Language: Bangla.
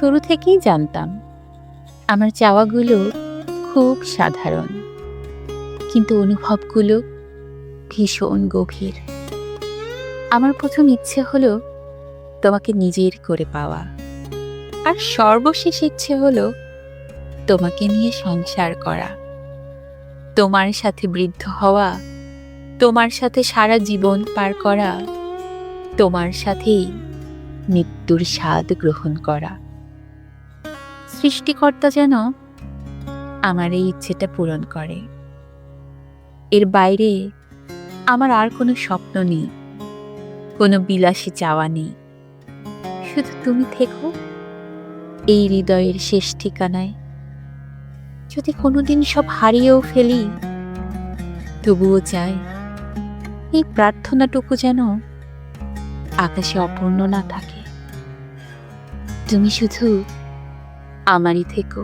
শুরু থেকেই জানতাম। আমার চাওয়াগুলো খুব সাধারণ। কিন্তু অনুভবগুলো ভীষণ গভীর। আমার প্রথম ইচ্ছে হলো তোমাকে নিজের করে পাওয়া। আর সর্বশেষ ইচ্ছে হলো তোমাকে নিয়ে সংসার করা। তোমার সাথে বৃদ্ধ হওয়া, তোমার সাথে সারা জীবন পার করা, তোমার সাথেই মৃত্যুর স্বাদ গ্রহণ করা। সৃষ্টিকর্তা যেন আমার এই ইচ্ছেটা পূরণ করে। এর বাইরে আমার আর কোনো স্বপ্ন নেই, কোনো বিলাসী চাওয়া নেই। শুধু তুমি থেকো এই হৃদয়ের শেষ ঠিকানায়। যদি কোনোদিন সব হারিয়েও ফেলি, তবুও চাই এই প্রার্থনাটুকু যেন আকাশে অপূর্ণ না থাকে। তুমি শুধু আমারই থেকো।